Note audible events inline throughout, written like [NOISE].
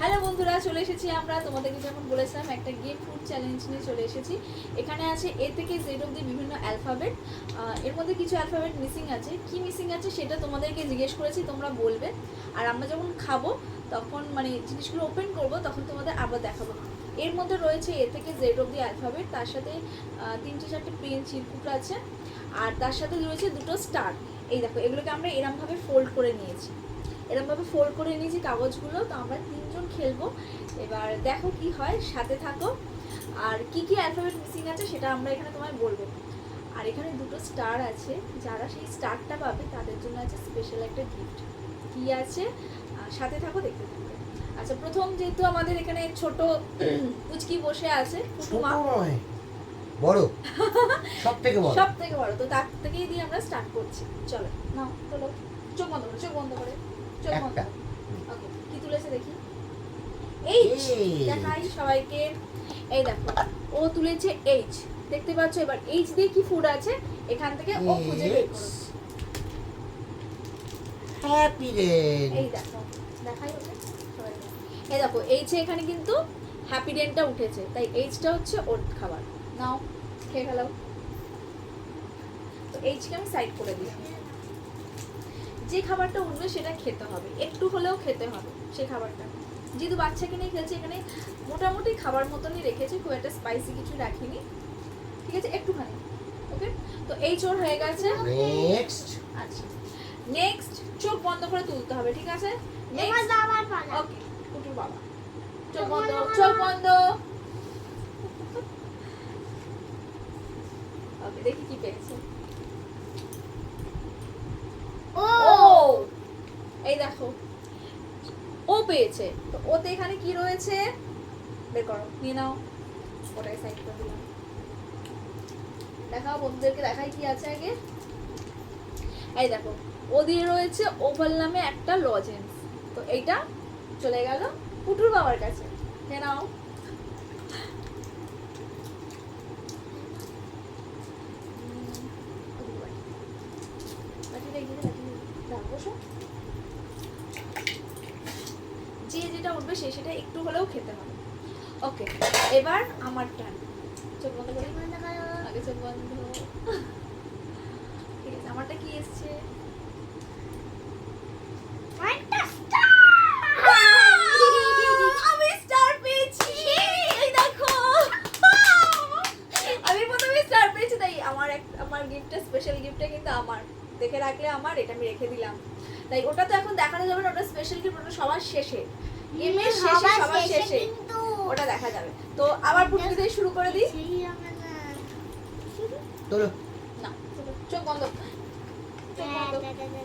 Hello বন্ধুরা, চলে এসেছি আমরা। তোমাদেরকে যেমন বলেছিলাম, একটা গেম ফুড চ্যালেঞ্জ নিয়ে চলে এসেছি। এখানে আছে এ থেকে জেড অব্দি বিভিন্ন অ্যালফাবেট এর মধ্যে কিছু অ্যালফাবেট মিসিং আছে। কি মিসিং আছে সেটা তোমাদেরকে জিজ্ঞেস করেছি, তোমরা বলবে। আর আমরা যখন খাব, তখন মানে জিনিসগুলো ওপেন করব, তখন তোমাদের আবার দেখাবো। এর মধ্যে রয়েছে এ থেকে জেড অব্দি অ্যালফাবেট তার সাথে তিনটে চারটে পেন চিরকুট আছে। আর তার সাথে রয়েছে দুটো স্টার এই দেখো, এগুলোকে আমরা এরমভাবে ফোল্ড করে নিয়েছি। এরমভাবে ফোল্ড করে নিয়েছি কাগজগুলো। তো আমরা তিনজন খেলব। এবার দেখো কি হয় সাথে থাকো। আর কি কি অ্যালফাবেট মিসিং আছে সেটা আমরা এখানে তোমায় বলব। আর এখানে দুটো স্টার আছে যারা সেই স্টারটা পাবে তাদের জন্য আছে স্পেশাল একটা গিফট কি আছে? সাথে থাকো দেখতে থাকো। আচ্ছা প্রথম যেহেতু আমাদের এখানে ছোট [CLEARS THROAT] পুচকি বসে আছে বড় [LAUGHS] সব থেকে বড়। সব থেকে বড়। তো তার থেকেই দিয়ে আমরা স্টার্ট করছি। চলো নাও চলো চোখ বন্ধ করে চোখ বন্ধ করে চোখ বন্ধ ওকে কি তুলেছে দেখি। এইচ দেখাই সবাইকে। এই দেখো ও তুলেছে এইচ দেখতে পাচ্ছ এবার এইচ দিয়ে কি ফুড আছে? এখান থেকে ও খুঁজে বের করো। হ্যাপি রেন এই দেখো দেখাই ওকে এই দেখো এইচ এখানে কিন্তু হ্যাপি ডেনটা উঠেছে। তাই এইচটা হচ্ছে ওর খাবার। নাও খেয়ে ফেলাও। তো এইচকে আমি সাইড করে দিই। যে খাবারটা উঠবে সেটা খেতে হবে। একটু হলেও খেতে হবে সেই খাবারটা। যেহেতু বাচ্চাকে নিয়ে খেলছে এখানে মোটামুটি খাবার মতনই রেখেছে খুব একটা স্পাইসি কিছু রাখিনি। ঠিক আছে একটুখানি ওকে তো এই চোর হয়ে গেছে। নেক্সট আচ্ছা। নেক্সট চোখ বন্ধ করে তুলতে হবে ঠিক আছে? নেক্সট বাবার পালা। ওকে কুটুর বাবা। চোখ বন্ধ চোখ বন্ধ। ওকে দেখি কি পেয়েছে। ও! এই দেখো পেয়েছে। তো ওতে এখানে কি রয়েছে? বের করো, নিয়ে নাও। ওটাই সাইড করে দিলাম। দেখাও, বন্ধুদেরকে দেখাই কি আছে আগে। এই দেখো, ও দিয়ে রয়েছে ওভাল নামে একটা লজেন্স তো এইটা চলে গেল পুটুর বাবার কাছে। নাও উম, ওদিকে বাটি। বাটিটা এগিয়ে দে, বাটি দাও, বসো। যে যেটা উঠবে সে সেটা একটু হলেও খেতে হবে ওকে এবার আমার টান চোখ বন্ধ করে বন্ধ করো। আগে চোখ বন্ধ ঠিক আছে আমারটা কি এসছে একটা star! আমি স্টার পেয়েছি এই দেখো আমি প্রথমে স্টার পেয়েছি তাই আমার এক আমার গিফটটা স্পেশাল গিফটটা কিন্তু আমার। দেখে রাখলে আমার এটা আমি রেখে দিলাম। তাই ওটা তো এখন দেখানো যাবে না ওটা স্পেশাল গিফট ওটা সবার শেষে। গেমের শেষে সবার শেষে ওটা দেখা যাবে। তো আবার পুটকি দিয়ে শুরু করে দিই। তোলো। না চোখ বন্ধ। চলো, চলো, চলো।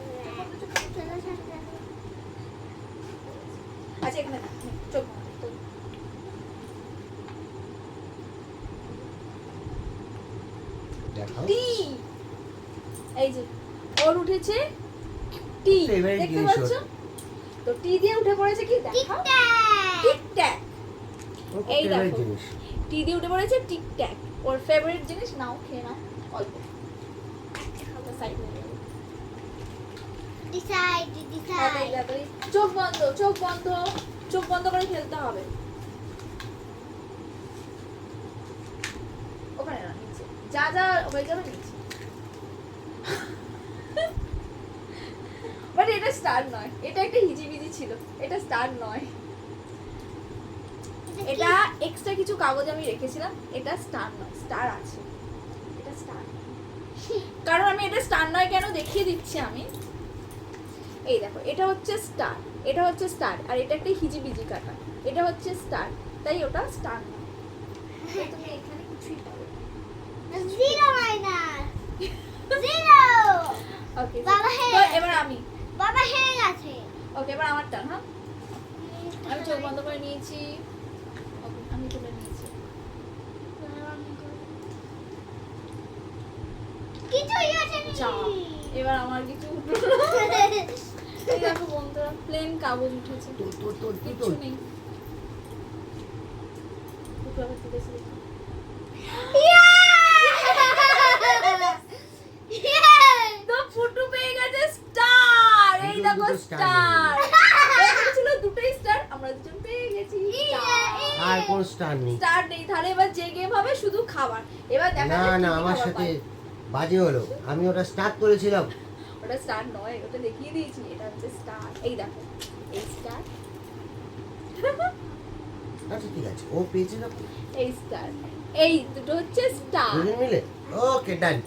আচ্ছা এখানে না চোখ বন্ধ তো- দেখাও টি এই যে ওর উঠেছে টি দেখতে পাচ্ছ? তো টি দিয়ে উঠে পড়েছে কি? টিকটক। টিকট্যাক এই দেখো। টি দিয়ে উঠে পড়েছে টিকট্যাক ওর ফেভারিট জিনিস? নাও খেয়ে নাও অল্প। চোখ বন্ধ চোখ বন্ধ। চোখ বন্ধ করে খেলতে হবে। ওখানে না নিচে। যা যা হয়ে যাবে নিচে। বাট এটা স্টার নয়। এটা একটা হিজিবিজি ছিল। এটা স্টার নয়। এটা এক্সট্রা কিছু কাগজ আমি রেখেছিলাম। এটা স্টার নয়। স্টার আছে। এটা স্টার কারণ আমি এটা স্টার নয় কেন দেখিয়ে দিচ্ছি আমি? এই দেখো এটা হচ্ছে স্টার এটা হচ্ছে স্টার আর এটা একটা হিজিবিজি কাটা। এটা হচ্ছে স্টার তাই ওটা স্টার নয়। তো তুমি এখানে কিছুই পাবে Zero minus. [LAUGHS] Zero. ওকে হ্যাঁ। এবার আমি। বাবা হেরে গেছে। ওকে এবার আমার টান হ্যাঁ? আমি চোখ বন্ধ করে নিয়েছি। আমি তুলে নিয়েছি। কিছুই ওঠেনি। এবার আমার কিছু দেখো বন্ধুরা প্লেন কাগজ উঠেছে। তোল নেই দুটো আবার তুলেছি দেখি। Yeah! তো ফুটু পেয়ে গেছে স্টার [LAUGHS] স্টার ছিল দুটোই স্টার আমরা দুজন পেয়ে আর কোনো স্টার নেই। স্টার্ট নেই। তাহলে এবার যে গেম হবে শুধু খাবার। এবার দেখা না না আমার সাথে বাজে হলো। আমি ওটা স্টার্ট করেছিলাম। ওটা স্টার নয় ওটা দেখিয়ে দিয়েছি। এটা হচ্ছে স্টার এই দেখো এই স্টার [LAUGHS] আচ্ছা ঠিক আছে। ও পেয়েছে না এই স্টার এই দুটো হচ্ছে স্টার মিলে? ওকে ডান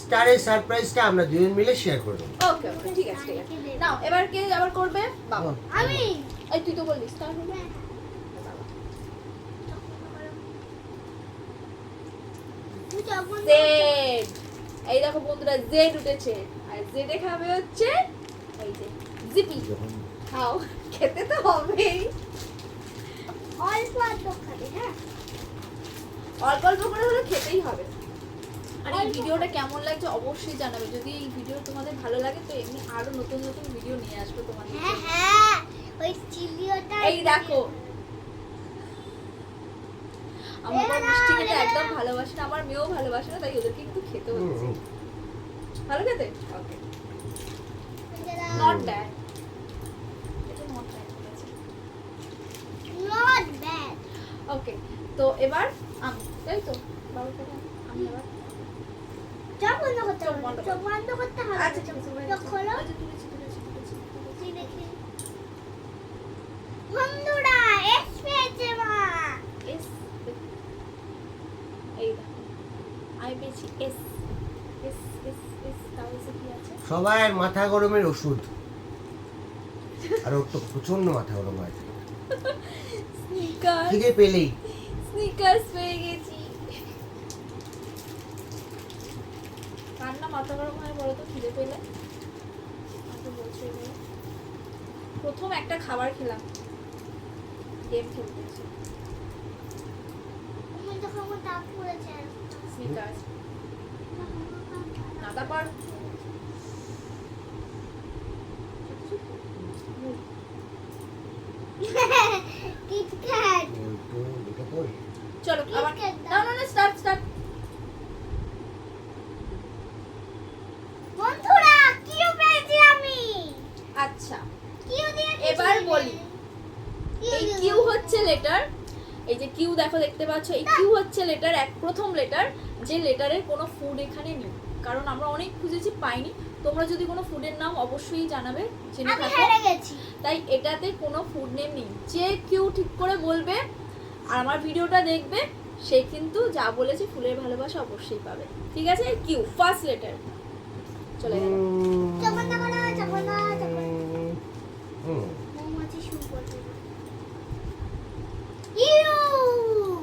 স্টারের সারপ্রাইজটা আমরা দুজন মিলে শেয়ার করে দেবো। ওকে ওকে ঠিক আছে ঠিক আছে। নাও এবার কে আবার করবে? বাবা। আমি। এই তুই তো বললি স্টার। হবে জেড। এই দেখো বন্ধুরা জেড উঠেছে। আর জেডে খাবে হচ্ছে এই যে জিপি। খাও খেতে তো হবেই। অল্প অল্প খাবে হ্যাঁ। অল্প অল্প করে হলে খেতেই হবে। আর এই ভিডিওটা কেমন লাগছে অবশ্যই জানাবে। যদি এই ভিডিও তোমাদের ভালো লাগে তো এমনি আরও নতুন নতুন ভিডিও নিয়ে আসব তোমাদের হ্যাঁ জন্য। হ্যাঁ ওই চিলিওটা এই দেখো। আমার মিষ্টি খেতে একদম ভালোবাসে না আমার মেয়েও ভালোবাসে না তাই ওদেরকে একটু খেতে হচ্ছে ভালো খেতে? ওকে নট ব্যাড ওকে তো এবার আমি তাই তো? বাবু আমি এবার চোখ বন্ধ করতে হবে। চোখ বন্ধ করতে হবে। আচ্ছা সবাই চোখ খোলো। ওই যে তুলেছি তুলেছি তুলেছি তুলেছি। তুই দেখি। বন্ধুরা এস পেয়েছে মা। এস এই আমি পেয়েছি এস। এস এস এস তাও কি আছে? সবার মাথা গরমের ওষুধ। আর ওর তো প্রচণ্ড মাথা গরম হয় [LAUGHS] খিদে পেলেই। স্নিকার্স পেয়ে গেছি কার না মাথা গরম হয় বলো তো খিদে পেলে বলছো। প্রথম একটা খাবার খেলাম গেম খেলতে এসে স্নিকার্স না তারপর কিটক্যাট ওই তো এটা কই চলো আবার Kit Kat না না না স্টার্ট স্টার্ট বন্ধুরা কিউ পেয়েছি আমি আচ্ছা কিউ দিয়ে এবার বলি। এই কিউ হচ্ছে লেটার এই যে কিউ দেখো দেখতে পাচ্ছ? এই কিউ হচ্ছে লেটার এক প্রথম লেটার যে লেটারের কোনো ফুড এখানে নেই। কারণ আমরা অনেক খুঁজেছি পাইনি। তোমরা যদি কোনো ফুডের নাম অবশ্যই জানাবে জেনে থাকো। গেছি। তাই এটাতে কোনো ফুড নেম নেই। যে কিউ ঠিক করে বলবে আর আমার ভিডিওটা দেখবে সে কিন্তু যা বলেছে ফুলের ভালোবাসা অবশ্যই পাবে। ঠিক আছে? কিউ ফার্স্ট লেটার চলে গেল উম, চমন না বলা চমন না চমন হুম মৌমাছি শুরু করবে ইউ ইউ দিয়ে কিছুই নেই এখন।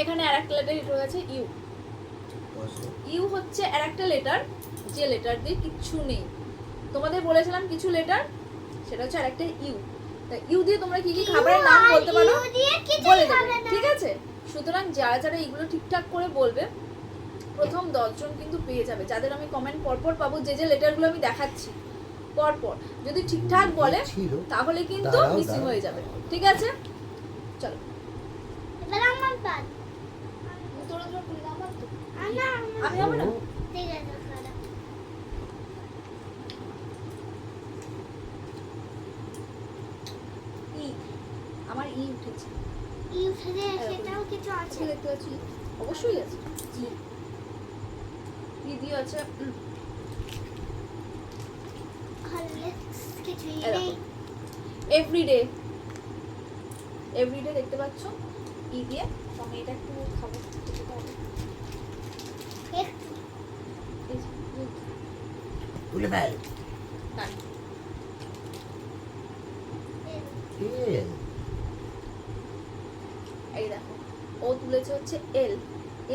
এখানে আর একটা লেটার রয়েছে ইউ। বসো। ইউ হচ্ছে আর একটা লেটার যে লেটার দিয়ে কিচ্ছু নেই। তোমাদের বলেছিলাম কিছু লেটার সেটা হচ্ছে আর একটা ইউ। তা ইউ দিয়ে তোমরা কি কি খাবারের নাম বলতে পারো ইউ বলে দেবে। ঠিক আছে? সুতরাং যারা যারা এগুলো ঠিকঠাক করে বলবে প্রথম দশজন কিন্তু পেয়ে যাবে। যাদের আমি কমেন্ট পরপর পাবো যে যে লেটারগুলো আমি দেখাচ্ছি। পরপর। যদি ঠিকঠাক বলে তাহলে কিন্তু মিসিং হয়ে যাবে। ঠিক আছে? চলো। এবার আমার পান তোরা তোরা খুলে দাও আমার তো। আনা আমি যাব না। ঠিক আছে খারাপ ই আমার ই উঠেছে। সেটাও কিছু আছে। আছে দেখতে পাচ্ছি। অবশ্যই আছে। জি আছে। উম, কিছুই নেই এভরিডে এভরিডে দেখতে পাচ্ছ? ই দিয়ে? আমি এটা একটু খাব। তুলে ফেল এই দেখো ও তুলেছে হচ্ছে এল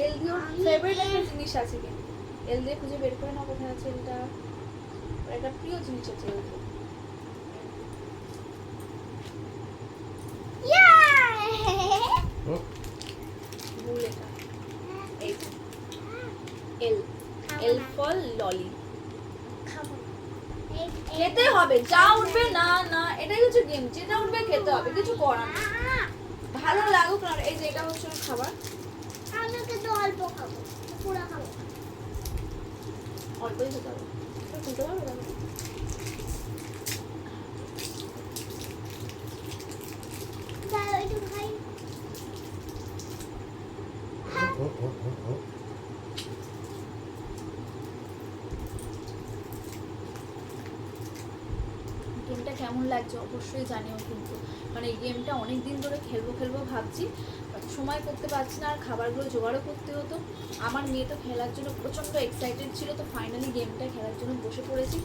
এল দিয়ে ফেভারিট একটা জিনিস আছে কিন্তু। এল দিয়ে খুঁজে বের করে না কোথায় আছে এটা ওর একটা প্রিয় জিনিস আছে এল। ইয়া এল ললি। খেতে হবে যা উঠবে না না এটাই হচ্ছে গেম। যেটা উঠবে খেতে হবে কিছু করার। ভালো লাগুক না এই যে এটা হচ্ছে খাবার। আমি কিন্তু অল্প খাব পুরো খাব। অল্পই খেতে হবে। গেমটা কেমন লাগছে? অবশ্যই জানিও কিন্তু। মানে এই গেমটা অনেক দিন ধরে খেলব খেলব ভাবছি। সময় করতে পারছি না আর খাবারগুলো জোগাড়ও করতে হতো। আমার মেয়ে তো খেলার জন্য প্রচণ্ড এক্সাইটেড ছিল, তো ফাইনালি গেমটা খেলার জন্য বসে পড়েছি।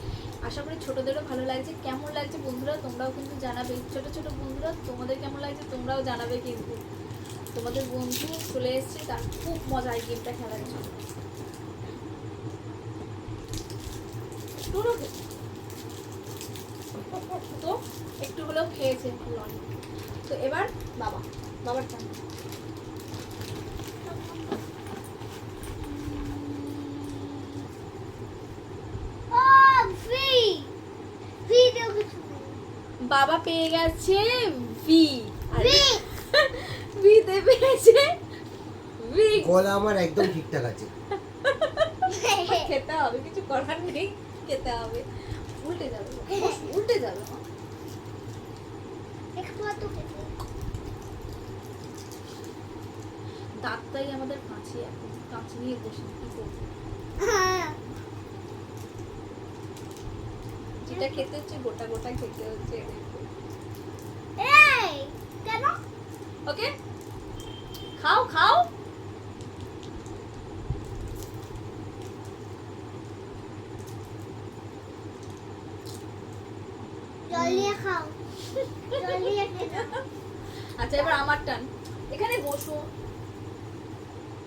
আশা করি ছোটোদেরও ভালো লাগছে। কেমন লাগছে বন্ধুরা? তোমরাও কিন্তু জানাবে। ছোটো ছোটো বন্ধুরা, তোমাদের কেমন লাগছে তোমরাও জানাবে কিন্তু। তোমাদের বন্ধু চলে এসছে, তার খুব মজা এই গেমটা খেলার জন্য। তো একটু হলেও খেয়েছে তো এবার বাবা, বাবার টান ও ফ্রি ফ্রি দেও কিছু বাবা পেয়ে গেছে ভি ফ্রি ভিতে পেয়েছে ভি গলা আমার একদম ঠিকঠাক আছে। [LAUGHS] খেতে হবে কিছু করার নেই খেতে হবে। উল্টে যাবে বস, উল্টে যাবে। তো দাঁতটাই আমাদের কাঁচি এখন কাঁচি নিয়ে বসে কি করব? হ্যাঁ। যেটা খেতে হচ্ছে গোটা গোটা খেতে হচ্ছে এই কেন ওকে খাও খাও জল নিয়ে খাও জল নিয়ে খেতে আচ্ছা এবার আমার টান এখানে বসো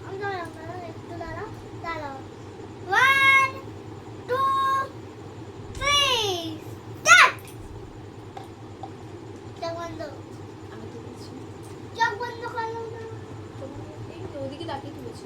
আমি দাঁড়াও দাঁড়াও একটু দাঁড়াও দাঁড়াও ওয়ান টু থ্রি স্টার্ট চোখ বন্ধ আমি তুলেছি চোখ বন্ধ করো তোমার এই যে ওদিকে তাকিয়ে তুলেছি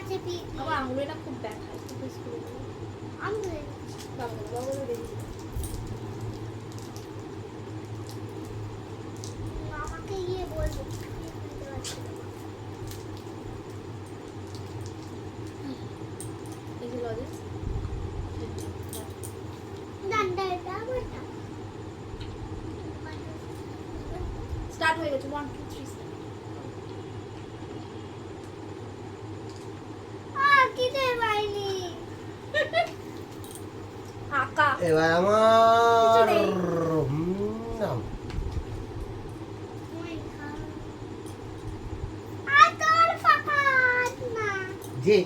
আছে পিঠে আমার আঙুলটা খুব ব্যথা আমি বাবা বাবা বলে দেখি আমাকে গিয়ে বলব এই যে লজেস ডান্ডা এটা আমারটা স্টার্ট হয়ে গেছে ওয়ান টু থ্রি আর কিতে পাইনি আঁকা এবার আমার নাম যে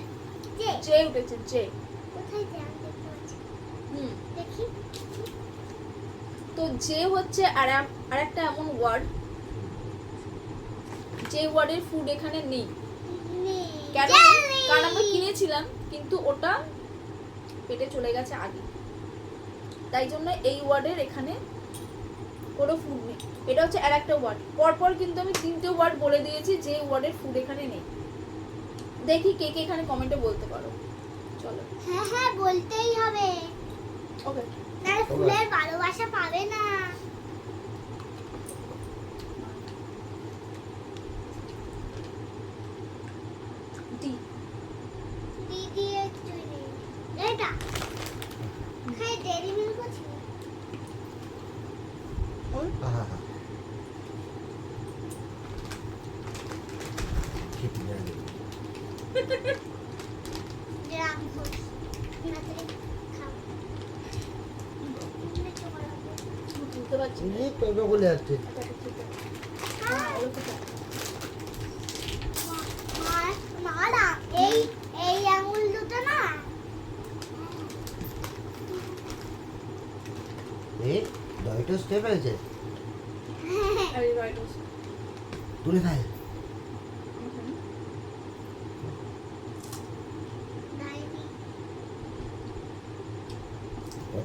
যে উঠেছে যে তো যে হচ্ছে আর আর একটা এমন ওয়ার্ড যে ওয়ার্ডের ফুড এখানে নেই। কারণ আমরা কিনেছিলাম কিন্তু ওটা পেটে চলে গেছে আগে। তাই জন্য এই ওয়ার্ডের এখানে কোনো ফুড নেই। এটা হচ্ছে আর একটা ওয়ার্ড। পরপর কিন্তু আমি তিনটে ওয়ার্ড বলে দিয়েছি যে ওয়ার্ডের ফুড এখানে নেই। দেখি কে কে এখানে কমেন্টে বলতে পারো। চলো। হ্যাঁ হ্যাঁ বলতেই হবে। ওকে ফুলের ভালোবাসা পাবে না ডি দিদি একটু নেই। এটা হ্যাঁ ডেরি মিল্ক ছিল আহা হা খেতে জানি গ্রাম হোক তাড়াতাড়ি খাও তুমি তো বানাবো। তুলতে পারছি না। এই তো বলে যাচ্ছে আচ্ছা, আচ্ছা, ঠিক আছে। হ্যাঁ, ওগুলো তো দাও। মা- মা না, এই এই আঙুল দুটো না এই দয়টা স্টেপ হয়েছে আর। তুলে হুম।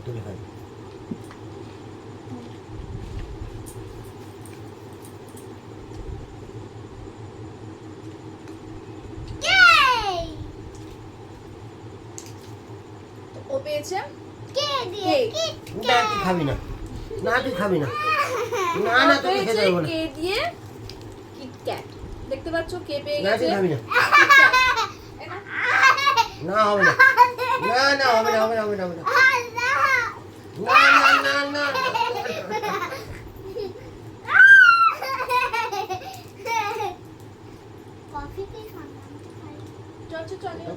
তুলে ফেল কে পেয়েছে কে দিয়ে. না তুই খাবি না। না তুই খাবি না। না না পেয়েছে খেতে দেবো না। কে দিয়ে কিটক্যাট দেখতে পাচ্ছ কে পেয়ে না গেছে? তুই খাবি না। না? হবে না। না না হবে না হবে না হবে না হবে না। না না না না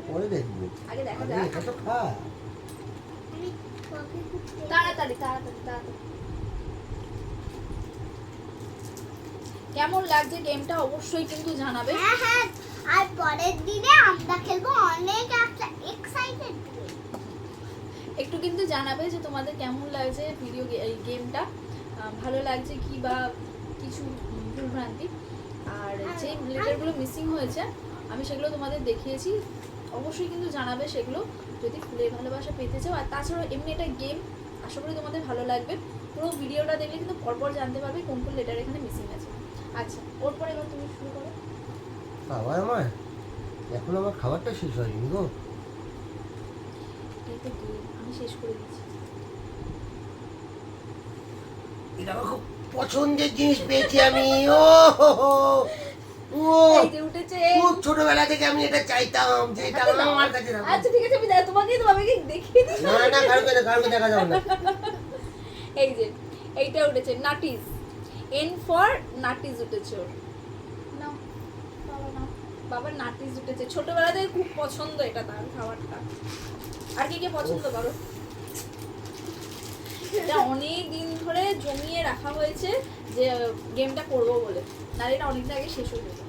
পরে দেখব। আগে দেখা যাক এটা তো খা আমি কফি খুব তাড়াতাড়ি তাড়াতাড়ি তাড়াতাড়ি। কেমন লাগছে গেমটা অবশ্যই কিন্তু জানাবে। হ্যাঁ হ্যাঁ। আর পরের দিনে আমরা খেলব অনেক একটা এক্সাইটেড একটু কিন্তু জানাবে যে তোমাদের কেমন লাগছে ভিডিও এই গেমটা ভালো লাগছে কি বা কিছু ভুলভ্রান্তি। আর যে লেটারগুলো মিসিং হয়েছে আমি সেগুলো তোমাদের দেখিয়েছি। অবশ্যই কিন্তু জানাবে সেগুলো যদি ফুলের ভালোবাসা পেতে চাও। আর তাছাড়াও এমনি একটা গেম আশা করি তোমাদের ভালো লাগবে। পুরো ভিডিওটা দেখলে কিন্তু পরপর জানতে পারবে কোন কোন লেটার এখানে মিসিং আছে। আচ্ছা ওর পরে এবার তুমি শুরু করো। বাবা আমার এখন আমার খাবারটা শেষ হয়নি গো। আমি শেষ করে দিচ্ছি। এটা আমার খুব পছন্দের জিনিস পেয়েছি আমি ও হো হো। ও এই যে উঠেছে। খুব ছোটবেলা থেকে আমি এটা চাইতাম যে এটা আমার কাছে রাখো। আচ্ছা ঠিক আছে আমি দেখ- তোমাকেই তোমাকে দেখিয়ে দিই? না না কারোকে না কারোকে দেখা যাবে না। [LAUGHS] এই যে এইটা উঠেছে নাটিস। এন ফর নাটিস উঠেছে ওর। বাবার নাটিস উঠেছে। ছোটবেলা থেকে খুব পছন্দ এটা তার খাবারটা। আর কি কে পছন্দ করো? এটা অনেক দিন ধরে জমিয়ে রাখা হয়েছে যে গেমটা করব বলে। না এটা অনেকদিন আগে শেষ হয়ে যেত।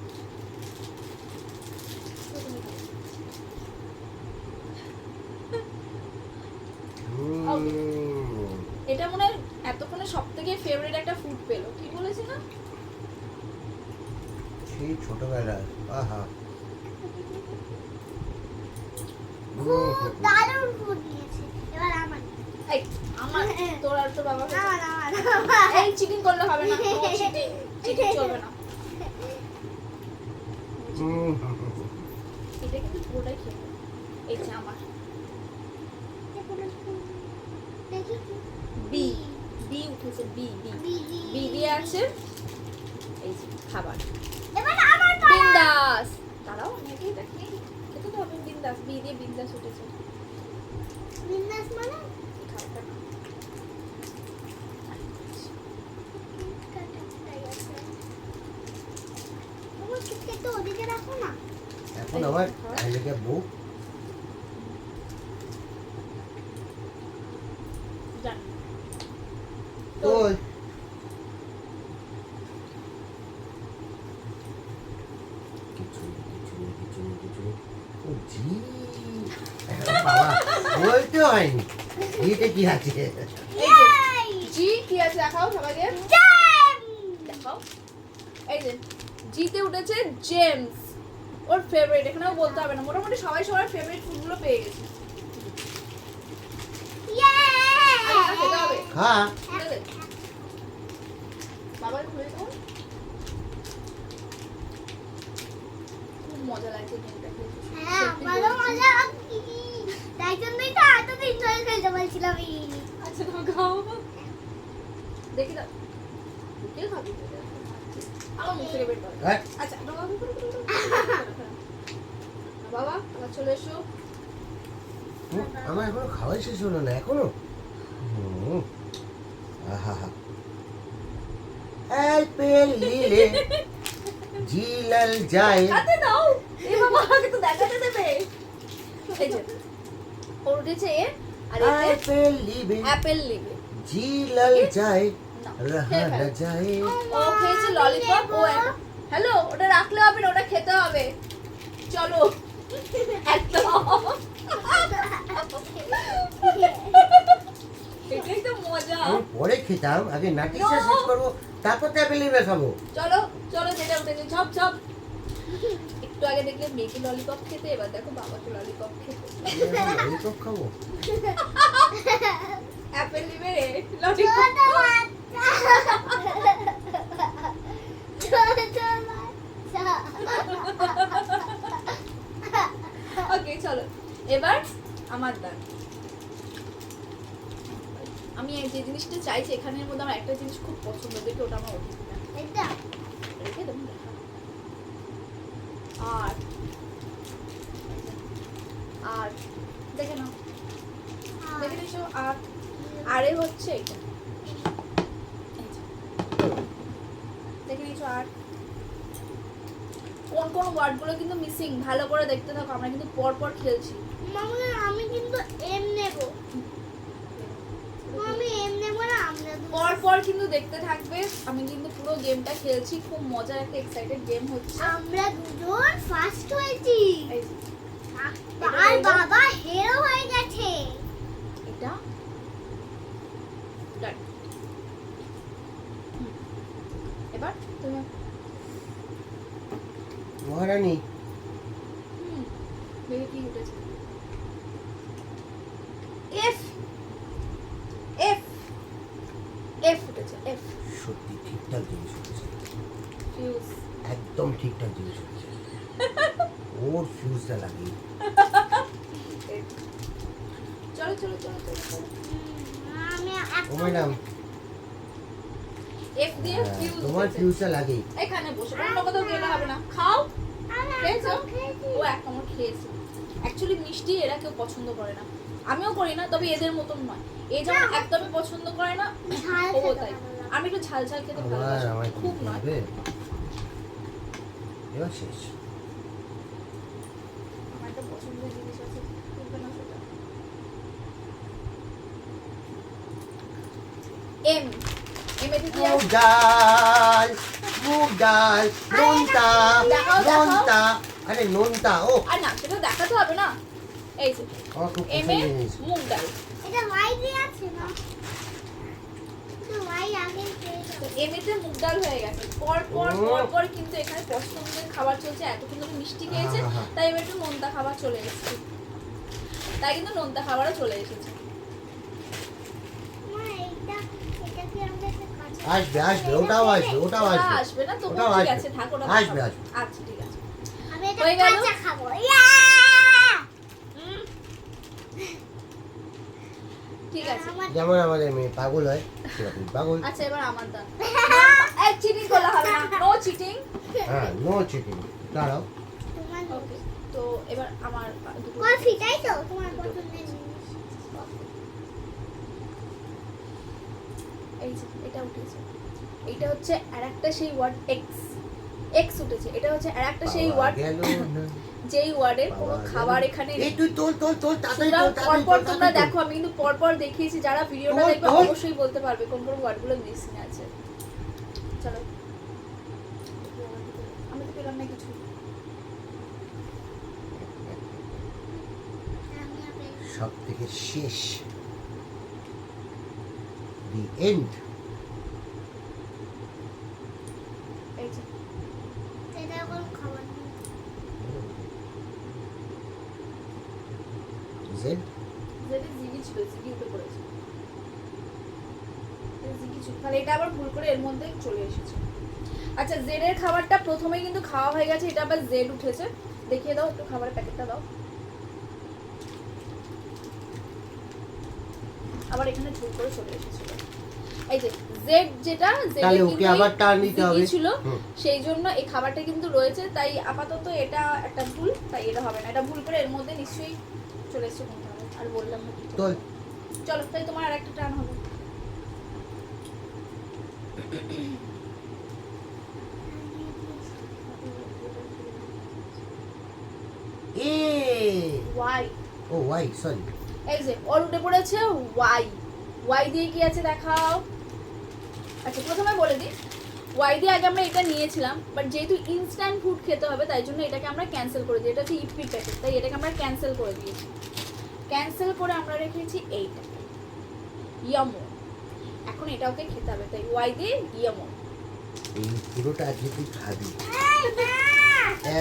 এটা মনে হয় এতক্ষণে সব থেকে ফেভারিট একটা ফুড পেল। কি বলেছি না সেই ছোটবেলা আহা খুব দারুণ ফুড নিয়েছে এবার আমার এই আমার তোর আর তোর বাবা আমার আমার আমার করলে হবে না চিকেন চলবে না। এটা কিন্তু পুরোটাই খেয়ে এই যে আমার। বি বি উঠেছে বি বি। বি দিয়ে আছে এই যে খাবার। বিন্দাস। তারাও অনেকেই এটা খেতে তো হবে বিন্দাস বি দিয়ে বিন্দাস উঠেছে। বিন্দাস মানে এই খাবারটা নাও। তোমার সুটকে তো ওদিকে রাখো না এখন আমার ছেলেকে বউ জান ওই কিছু নেই, কিছু নেই, কিছু নেই, কিছু নেই। ও জি বাবা বলতে হয়নি এতে কি আছে এই যে ইয়াই জি কি আছে দেখাও সবাইকে জ্যাম দেখাও এই যে জিতে উঠেছে জেমস ওর ফেভারিট এখানেও বলতে হবে না। মোটামুটি সবাই সবার ফেভারিট ফুডগুলো পেয়ে গেছে। খুলে দাও। খুব মজা লাগছে গেমটা খেলতে হ্যাঁ ভালো মজা তাই জন্যই তো এতদিন ধরে খেলতে বলছিলাম আচ্ছা তোমার খাও দেখি দাও। কে খাবি? আমার মুখ বের করো হ্যাঁ। আচ্ছা বাবা বাবা চলে এসো। আমার এখনও খাওয়াই শেষ হলো না এখনও? জিলাল যায়। দাও। বাবা তো দেখাতে দেবে। ওর উঠেছে এ আর অ্যাপেল লিবে জিলাল যায়। যায়। ও খেয়েছে ললিপপ ও হ্যালো ওটা রাখলে হবে না ওটা খেতে হবে। চলো। তো পরে খেতাম আগে নাটিসটা শেষ করব তারপর তো পেলিবে খাব চলো চলো যেটা উঠেছে সব সব একটু আগে দেখলে মেয়েকে ললিপপ খেতে এবার দেখো বাবাকে ললিপপ খেতে। ললিপপ খাব? অ্যাপেল নিবে রে ললিপপ বাচ্চা ছোট বাচ্চা ওকে চলো এবার আমার দান। আমি যে জিনিসটা চাইছি এখানের মধ্যে আমার একটা জিনিস খুব পছন্দ দেখে ওটা আমার অভিজ্ঞতা কিনা এটা রেখে দেবো দেখা আর আর দেখে নাও। দেখে নিস আর আরে হচ্ছে এটা এই যে। দেখে নিছো আর কোন কোন ওয়ার্ডগুলো কিন্তু মিসিং ভালো করে দেখতে থাকো আমরা কিন্তু পর পর খেলছি। মামা আমি কিন্তু এম নেব। আমি এম নেব না আমরা দুজন। পর পর কিন্তু দেখতে থাকবে আমি কিন্তু পুরো গেমটা খেলছি খুব মজার একটা এক্সাইটেড গেম হচ্ছে। আমরা দুজন ফার্স্ট হয়েছি আর বাবা হেরো হয়ে গেছে। এটা? Done. হুম। এবার তুমি মহারানী। উঠেছে। এফ এফ এফ উঠেছে এফ সত্যি ঠিকঠাক জিনিস হচ্ছে একদম ঠিকঠাক জিনিস হচ্ছে ওর ফিউজটা লাগিয়ে। চলো চলো চলো চলো ও ম্যাডাম। এফ দিয়ে হ্যাঁ, ফিউজ তোমার ফিউজটা লাগেই এখানে বসে অন্য কোথাও গেলে হবে না। খাও। খেয়েছো? ও এক কামড় খেয়েছে। অ্যাকচুয়ালি মিষ্টি এরা কেউ পছন্দ করে না। আমিও করি না তবে এদের মতন নয়। এ যেমন একদমই পছন্দ করে না ও তাই। আমি একটু ঝাল ঝাল খেতে ভালোবাসি। খুব নয়। এবার শেষ। এম এম এতে কি ডাল নোনতা। নোনতা। আরে নোনতা ও। আর না সেটা দেখাতে হবে না। এই যে এম এ মুগ ডাল এটা ওয়াই দিয়ে আছে না। এমনিতে মুগ ডাল হয়ে গেছে। পর পর। পর পর কিন্তু এখানে পছন্দের খাবার চলছে। এতক্ষণ ধরে মিষ্টি খেয়েছে আহা। তাই এবার একটু নোনতা খাবার চলে এসেছে। তাই কিন্তু নোনতা খাবারও চলে এসেছে মা, এইটা এটা কি আমাদের একটা কাঁচা আসবে আসবে ওটাও আসবে ওটাও আসবে। আসবে না তো ওটাও ঠিক আছে থাকো না আসবে, আসবে। আচ্ছা ঠিক আছে। আমি এটা হয়ে গেল? কাঁচা খাব। ইয়া! ঠিক আছে। যেমন আমাদের মেয়ে পাগল হয় সেরকম পাগল। আচ্ছা এবার আমার [LAUGHS] এক চিটিং করলে হবে না। নো চিটিং হ্যাঁ নো চিটিং দাঁড়াও। ওকে তো এবার আমার দুটো কফি তাই তো তোমার পছন্দের জিনিস এই যে এটা উঠেছে। এইটা হচ্ছে আর একটা সেই ওয়ার্ড এক্স এক্স উঠেছে। এটা হচ্ছে আর একটা সেই ওয়ার্ড যেই ওয়ার্ডের কোনো খাবার এখানে পরপর তোমরা দেখো আমি কিন্তু পরপর দেখিয়েছি যারা ভিডিওটা দেখবে অবশ্যই বলতে পারবে কোন কোন ওয়ার্ডগুলো মিসিং আছে। চলো। আমি তো পেলাম না কিছু। সব থেকে শেষ। খাবার যেটা জিগি ছিল জিগি উঠে পড়েছে জিগি ছিল তাহলে এটা আবার ভুল করে এর মধ্যে চলে এসেছে। আচ্ছা জেড এর খাবারটা প্রথমেই কিন্তু খাওয়া হয়ে গেছে এটা আবার জেড উঠেছে। দেখিয়ে দাও একটু খাবারের প্যাকেটটা দাও। আবার এখানে ঝুল করে চলে এসেছিল এই যে জেড যেটা তাহলে ওকে আবার টার্ন নিতে হবে। ছিল। সেই জন্য এই খাবারটা কিন্তু রয়েছে তাই আপাতত এটা একটা ভুল তাই এটা হবে না। এটা ভুল করে এর মধ্যে নিশ্চয়ই চলে এসেছে আর বললাম না চলো তাই তোমার আর একটা হবে। A. Y O Y sorry এই যে ওর উঠে পড়েছে ওয়াই ওয়াই দিয়ে কি আছে দেখাও? আচ্ছা প্রথমে বলে দিই ওয়াই দিয়ে আগে আমরা এটা নিয়েছিলাম বাট যেহেতু ইনস্ট্যান্ট ফুড খেতে হবে তাই জন্য এটাকে আমরা ক্যান্সেল করে দিই। এটা হচ্ছে ইপির প্যাকেট তাই এটাকে আমরা ক্যান্সেল করে দিয়েছি। ক্যান্সেল করে আমরা রেখেছি এইটা ইয়ামো এখন এটা ওকে খেতে হবে তাই ওয়াই দিয়ে ইয়ামো এই পুরোটা আজকে তুই খাবি।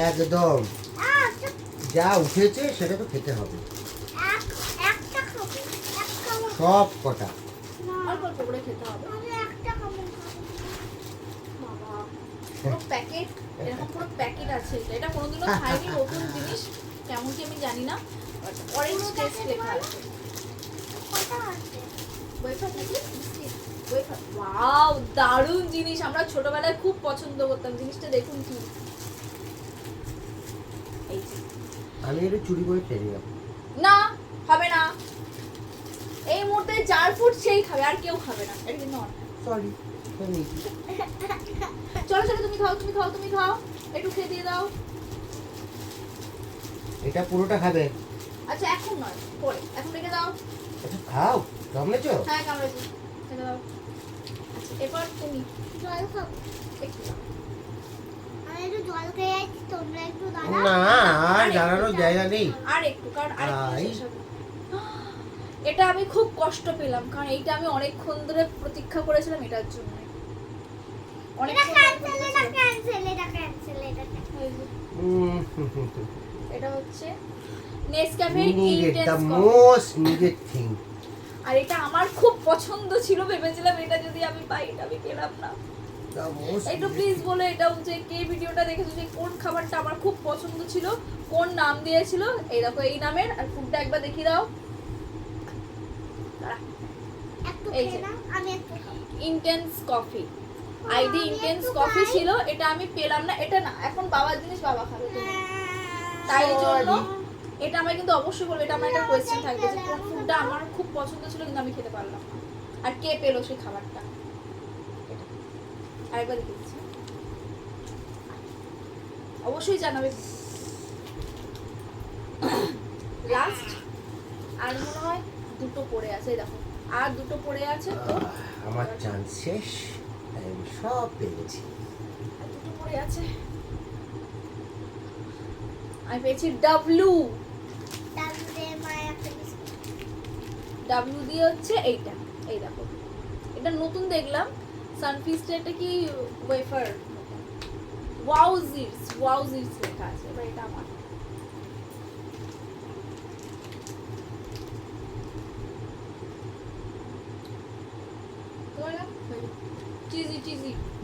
একদম। যা উঠেছে সেটা তো খেতে হবে। সব কটা। না, অল্প অল্প করে খেতে হবে আমি একটা খাব, খাব। বাবা পুরো প্যাকেট এরকম পুরো প্যাকেট আছে। এটা। এটা কোনোদিনও খাইনি নতুন জিনিস কেমন কি আমি জানি না অরেঞ্জ টেস্ট লেখা? আছে। ওয়েফার নাকি ওয়াও দারুণ জিনিস। আমরা ছোটবেলায় খুব পছন্দ করতাম। জিনিসটা দেখুন কি। এই আমি একটু চুরি করে খেয়ে নিলাম। না হবে না। এই মুহূর্তে যার ফুড সেই খাবে আর কেউ খাবে না। এটা কিন্তু অন্যায়। চলো চলো তুমি খাও তুমি খাও তুমি খাও। একটু খেয়ে দিয়ে দাও। এটা পুরোটা খাবে? আচ্ছা এখন নয় পরে। এখন রেখে দাও। আচ্ছা খাও কামড়েছ হ্যাঁ কামড়েছি দাও। আচ্ছা এরপর তুমি জল খাব একটু আমি একটু জল খেয়ে যাচ্ছি তোমরা একটু দাঁড়াও। না আর দাঁড়ানোর জায়গা নেই। আর একটু কারণ আর একটু আই। শেষ হবে। এটা আমি খুব কষ্ট পেলাম কারণ এইটা আমি অনেকক্ষণ ধরে প্রতীক্ষা করেছিলাম এটার জন্য। অনেক এটা হচ্ছে নেসক্যাফে ইন্টেন্স. আর এটা আমার খুব পছন্দ ছিল ভেবেছিলাম এটা যদি আমি পাই এটা আমি পেলাম না। একটু প্লিজ বলে এটা যে কে ভিডিওটা দেখেছ যে কোন খাবারটা আমার খুব পছন্দ ছিল কোন নাম দিয়েছিল এই দেখো এই নামের আর ফুডটা একবার দেখিয়ে দাও। Intense coffee ID intense coffee ছিল এটা আমি পেলাম না এটা না এখন বাবার জিনিস বাবা খাবে। তাই জন্য এটা আমার কিন্তু অবশ্যই বলবে এটা আমার একটা কোয়েশ্চেন থাকবে যে কোন ফুডটা আমার খুব পছন্দ ছিল কিন্তু আমি খেতে পারলাম না। আর কে পেল সেই খাবারটা? আরেকবার দেখে দিচ্ছি। অবশ্যই জানাবে। লাস্ট আর মনে হয় দুটো পড়ে আছে দেখো। আর দুটো পড়ে আছে তো আমার চান্স শেষ। তাই আমি সব পেয়ে গেছি আর দুটো পড়ে আছে। আমি পেয়েছি ডাব্লু ডাব্লু দিয়ে হচ্ছে এইটা। এই দেখো। এটা নতুন দেখলাম। সানফিস্টে এটা কি ওয়েফার ওয়াউজিস ওয়াউজিস লেখা আছে। এবার এটা আমার।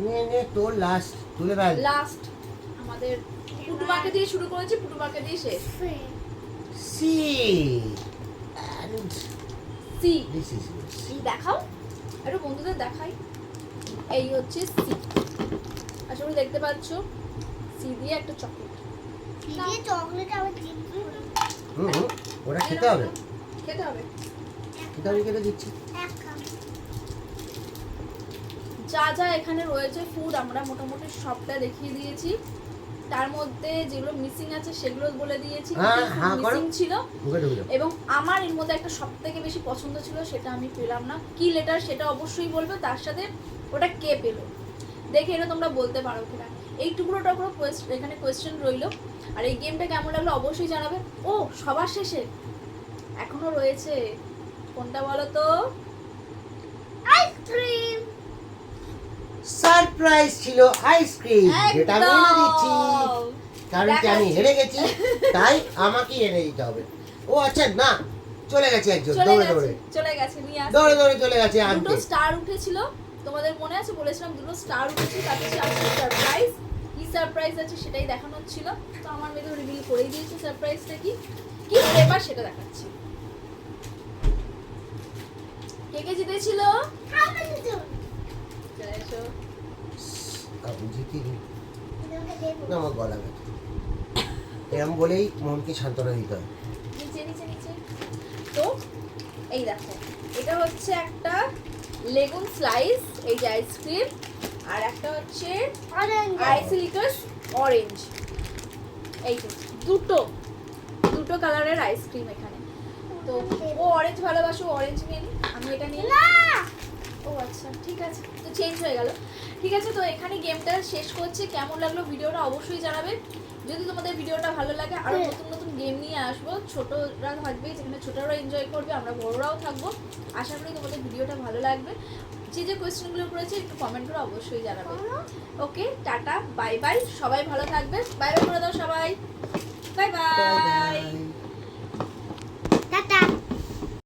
নে নে তোর লাস্ট তুলে ফেল। লাস্ট আমাদের পুটুমাকে দিয়ে শুরু করেছি পুটুমাকে দিয়ে শেষ। C C is your C. দেখাও। একটু বন্ধুদের দেখাই। এই হচ্ছে সি আশা করি দেখতে পাচ্ছ সি দিয়ে একটা চকলেট দিয়ে চকলেট আবার হুম ওটা খেতে হবে। খেতে হবে। খেতে হবে কেটে দিচ্ছি। যা যা এখানে রয়েছে ফুড আমরা মোটামুটি সবটা দেখিয়ে দিয়েছি। তার মধ্যে যেগুলো মিসিং আছে সেগুলো বলে দিয়েছি হ্যাঁ, হ্যাঁ। মিসিং ছিল। এবং আমার এর মধ্যে একটা সব থেকে বেশি পছন্দ ছিল সেটা আমি পেলাম না। কি লেটার সেটা অবশ্যই বলবে তার সাথে ওটা কে পেল? দেখে এটা তোমরা বলতে পারো কিনা। এই টুকরো টুকরো এখানে কোয়েশ্চেন রইল। আর এই গেমটা কেমন লাগল অবশ্যই জানাবে। ও সবার শেষে। এখনও রয়েছে। কোনটা বলো তো? আইসক্রিম সারপ্রাইজ ছিল আইসক্রিম যেটা আমি এনে দিচ্ছি। কারণ কি আমি হেরে গেছি [LAUGHS] তাই আমাকেই এনে দিতে হবে। ও আচ্ছা না চলে গেছে একজন দৌড়ে দৌড়ে। চলে গেছে নিয়ে দৌড়ে দৌড়ে চলে গেছে দুটো আনতে স্টার উঠেছিল তোমাদের মনে আছে? বলেছিলাম দুটো স্টার উঠেছিল তাতে সারপ্রাইজ কি সারপ্রাইজ আছে সেটাই দেখানো হচ্ছিল তো আমার মেয়ে তো রিভিল করেই দিয়েছে সারপ্রাইজটা কি? কি ফ্লেভার সেটা দেখাচ্ছি। কে কে জিতেছিল? না আমার গলা ব্যথা। এরম বলেই মনকে সান্ত্বনা দিতে হয়। নিচে নিচে নিচে। তো এই দেখো এটা হচ্ছে একটা লেগুন স্লাইস এই যে আইসক্রিম আর একটা হচ্ছে অরেঞ্জ আইসিলিকাস অরেঞ্জ এই যে দুটো দুটো কালারের আইসক্রিম এখানে। তো ও অরেঞ্জ ভালোবাসো অরেঞ্জ নিয়ে আমি এটা নিয়ে নিই। না! ও আচ্ছা ঠিক আছে তো চেঞ্জ হয়ে গেল। ঠিক আছে তো এখানে গেমটা শেষ করছি। কেমন লাগল ভিডিওটা অবশ্যই জানাবে। যদি তোমাদের ভিডিওটা ভালো লাগে আরও হ্যাঁ। নতুন নতুন গেম নিয়ে আসব। ছোটরা থাকবে যেখানে ছোটরা এনজয় করবে আমরা বড়রাও থাকব। আশা করি তোমাদের ভিডিওটা ভালো লাগবে। যে যে কোয়েশ্চেনগুলো করেছে একটু কমেন্ট করে অবশ্যই জানাবে। ওকে টাটা বাই বাই সবাই ভালো থাকবে। বাই বাই করে দাও সবাই। Bye bye.